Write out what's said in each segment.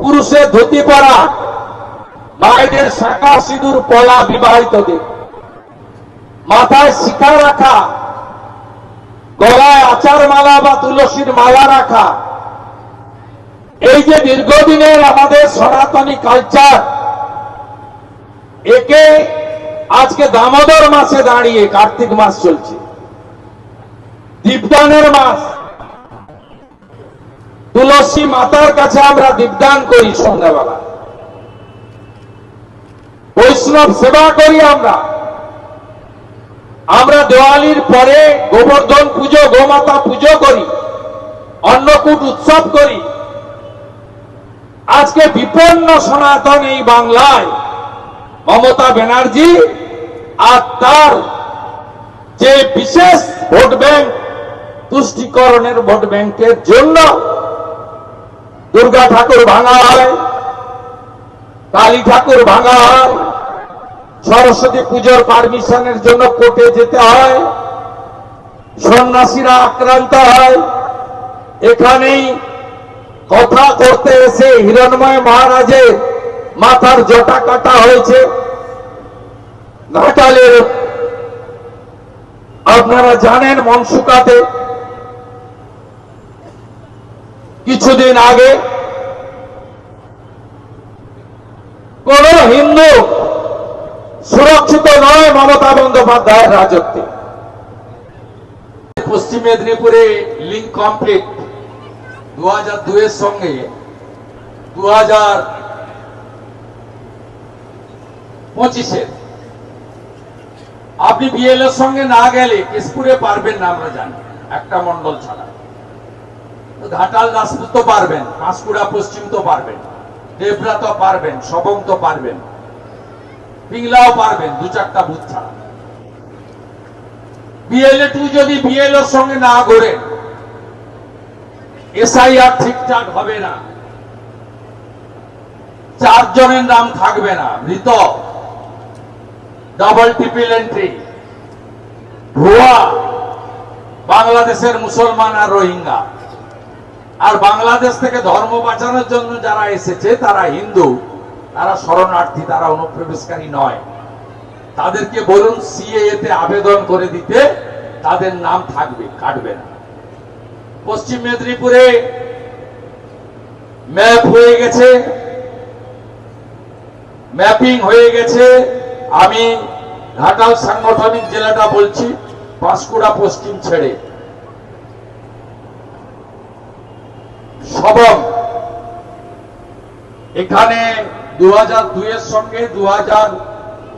পুরুষের ধুতি পরা, মায়েদের শাখা সিঁদুর পলা বিবাহিতদের। মাথায় শিখা রাখা, গলায় আচার মালা বা তুলসীর মালা রাখা। এই যে দীর্ঘদিনের আমাদের সনাতনী কালচার একে আজকে দামোদর মাসে দাঁড়িয়ে কার্তিক মাস চলছে। দীপদানের মাস তুলসী মাতার কাছে আমরা দীপদান করি সন্ধ্যাবেলা। বৈষ্ণব সেবা করি আমরা। আমরা দেওয়ালির পরে গোবর্ধন পুজো, গোমাতা পুজো করি, অন্নকূট উৎসব করি। আজকে বিপন্ন সনাতন এই বাংলায় মমতা ব্যানার্জি আর তার যে বিশেষ ভোট ব্যাংক তুষ্টিকরণের ভোট ব্যাংকের জন্য দুর্গা ঠাকুর ভাঙা হয় কালী ঠাকুর ভাঙা হয় সরস্বতী পুজোর পারমিশনের জন্য কোর্টে যেতে হয়, সন্ন্যাসীরা আক্রান্ত হয়। এখানেই কথা করতে এসে হিরণময় মহারাজের মাথার জটা কাটা হয়েছে। ঘাটালের আপনারা জানেন মনসুকাতে কিছুদিন আগে কোন হিন্দু সুরক্ষিত নয় মমতা বন্দ্যোপাধ্যায়ের রাজত্বে। পশ্চিম মেদিনীপুরে লিঙ্ক কমপ্লিট। দু হাজার দুয়ের সঙ্গে দু হাজার পঁচিশের। আপনি বিএল সঙ্গে না গেলে কেশপুরে পারবেন না, আমরা জানি। একটা মন্ডল ছাড়া। ঘাটাল দাসপুর তো পারবেন পাঁশকুড়া পশ্চিম তো পারবেন, দেবরা তো পারবেন, সবং তো পারবেন, পিংলাও পারবেন, দু চারটা বুথ ছাড়া। বিএলএ টু যদি বিএল এর সঙ্গে না ঘোরেন এসআইআর ঠিকঠাক হবে না। চারজনের নাম থাকবে না, মৃত। ডাবল ট্রিপল এন্ট্রি ভুয়া। বাংলাদেশের মুসলমান আর রোহিঙ্গা। আর বাংলাদেশ থেকে ধর্ম বাঁচানোর জন্য যারা এসেছে, তারা হিন্দু, তারা শরণার্থী, তারা অনুপ্রবেশকারী নয়। তাদেরকে বলুন সিএ তে আবেদন করে দিতে তাদের নাম থাকবে, কাটবে না। পশ্চিম মেদিনীপুরে ম্যাপ হয়ে গেছে, ম্যাপিং হয়ে গেছে। আমি ঘাটাল সাংগঠনিক জেলাটা বলছি পাঁশকুড়া পশ্চিম ছেড়ে। সবং এখানে দু হাজার দুইয়ের সঙ্গে দু হাজার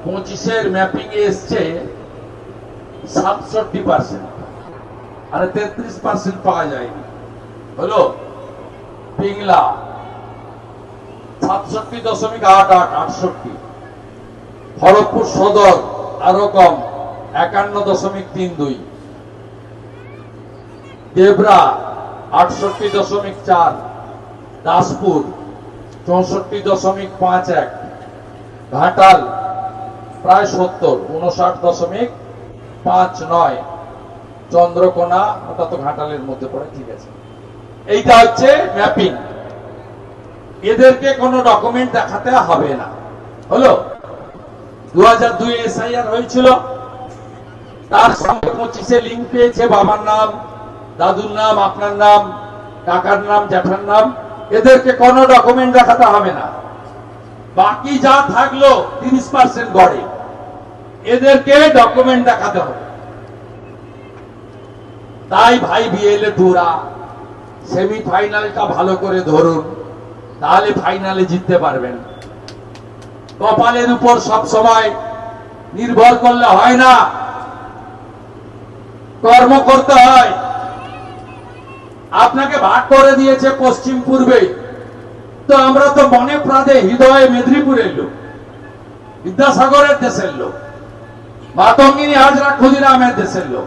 পঁচিশের ম্যাপিং এসছে সাতষট্টি পার্সেন্ট আর তেত্রিশ পার্সেন্ট পাওয়া যায়নি। হলো? পিংলা সাতষট্টি দশমিক আট আট, আটষট্টি। খড়গপুর সদর আরও কম, একান্ন দশমিক তিন দুই। দেবরা আটষট্টি দশমিক চার, দাসপুর চৌষট্টি দশমিক পাঁচ এক, ঘাটাল প্রায় সত্তর, উনষাট দশমিক পাঁচ নয়, চন্দ্রকোনা, ওটা তো ঘাটালের মধ্যে পড়ে, ঠিক আছে। এইটা হচ্ছে ম্যাপিং। এদেরকে কোনো ডকুমেন্ট দেখাতে হবে না। হলো? দু হাজার দুই এসআইআর হয়েছিল। তার সঙ্গে পঁচিশে লিঙ্ক পেয়েছে, বাবার নাম। দাদুর নাম, আপনার নাম, কাকার নাম, জ্যাঠার নাম, এদেরকে কোনো ডকুমেন্ট দেখাতে হবে না। বাকি যা থাকল তিরিশ পার্সেন্ট গড়ে। এদেরকে ডকুমেন্ট দেখাতে হবে। তাই ভাই বিএলএ টুরা সেমিফাইনালটা ভালো করে ধরুন, তাহলে ফাইনালে জিততে পারবেন। কপালের উপর সব সময় নির্ভর করলে হয় না। কর্ম করতে হয়। আপনাকে ভাগ করে দিয়েছে পশ্চিম পূর্বে। তো আমরা তো মনে প্রাণে হৃদয়ে মেদিনীপুরের লোক, বিদ্যাসাগরের দেশের লোক, মাতঙ্গিনী হাজরা ক্ষুদিরামের দেশের লোক।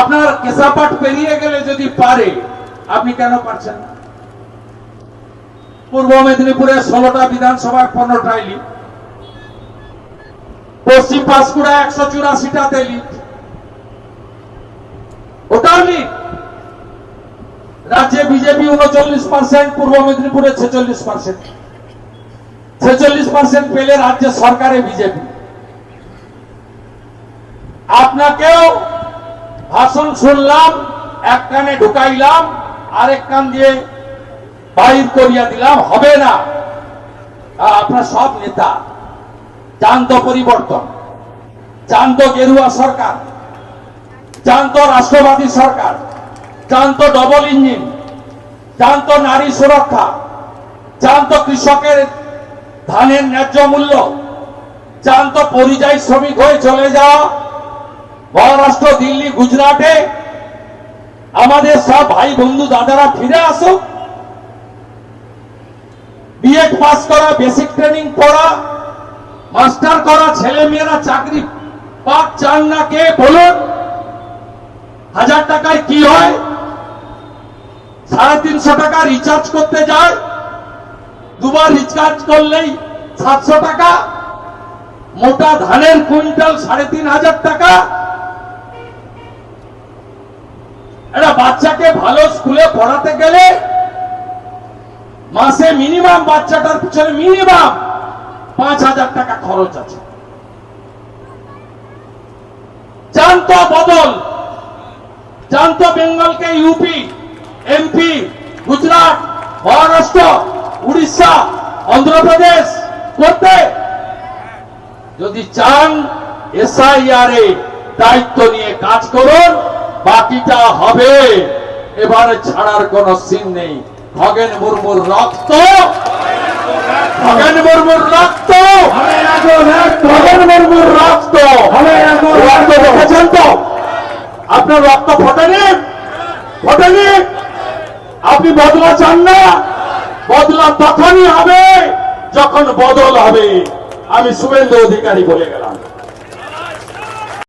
আপনার কেশাপাট পেরিয়ে গেলে যদি পারে, আপনি কেন পারছেন না? পূর্ব মেদিনীপুরের ষোলোটা বিধানসভা পনেরোটা লিড পশ্চিম পাঁশকুড়া একশো চুরাশিটাতে লিড বিজেপি উনচল্লিশ পার্সেন্ট পূর্ব মেদিনীপুরে ছেচল্লিশ পার্সেন্ট ছেচল্লিশ পার্সেন্ট পেলে রাজ্য সরকারে বিজেপি। আপনাকেও ভাষণ শুনলাম, এক কানে ঢুকাইলাম, আরেক কান দিয়ে বাহির করিয়া দিলাম, হবে না। আপনার সব নেতা, জানত পরিবর্তন, জানত গেরুয়া সরকার, জানত রাষ্ট্রবাদী সরকার, জানত ডবল ইঞ্জিন জানত নারী সুরক্ষা, জানত কৃষকের ধানের ন্যায্য মূল্য, জানত পরিযায়ী শ্রমিক হয়ে চলে যাওয়া। মহারাষ্ট্র দিল্লি, গুজরাটে আমাদের সব ভাই বন্ধু দাদারা ফিরে আসুক। বিএড পাস করা বেসিক ট্রেনিং পড়া মাস্টার করা ছেলে মেয়েরা চাকরি পাক চান না কে বলুন? হাজার টাকায় কি হয়? সাড়ে তিনশো টাকা রিচার্জ করতে যায়। দুবার রিচার্জ করলেই সাতশো টাকা। মোটা ধানের কুইন্টাল সাড়ে তিন হাজার টাকা। একটা বাচ্চাকে ভালো স্কুলে পড়াতে গেলে মাসে মিনিমাম বাচ্চাটার পিছনে মিনিমাম পাঁচ হাজার টাকা খরচ আছে। জানতো বদল। জানতো বেঙ্গলকে ইউপি। এমপি গুজরাট মহারাষ্ট্র উড়িষ্যা অন্ধ্রপ্রদেশ করতে। যদি চান এসআইআর এ দায়িত্ব নিয়ে কাজ করুন, বাকিটা হবে। এবারে ছাড়ার কোন সিন নেই। খগেন মুর্মুর রক্ত। খগেন মুর্মুর রক্ত। খগেন মুর্মুর রক্ত। রক্ত দেখেছেন তো? আপনার রক্ত ফোটেনি? ফোটেনি? আপনি বদলা চান না। বদলা তখনই হবে যখন বদল হবে। আমি শুভেন্দু অধিকারী বলে গেলাম।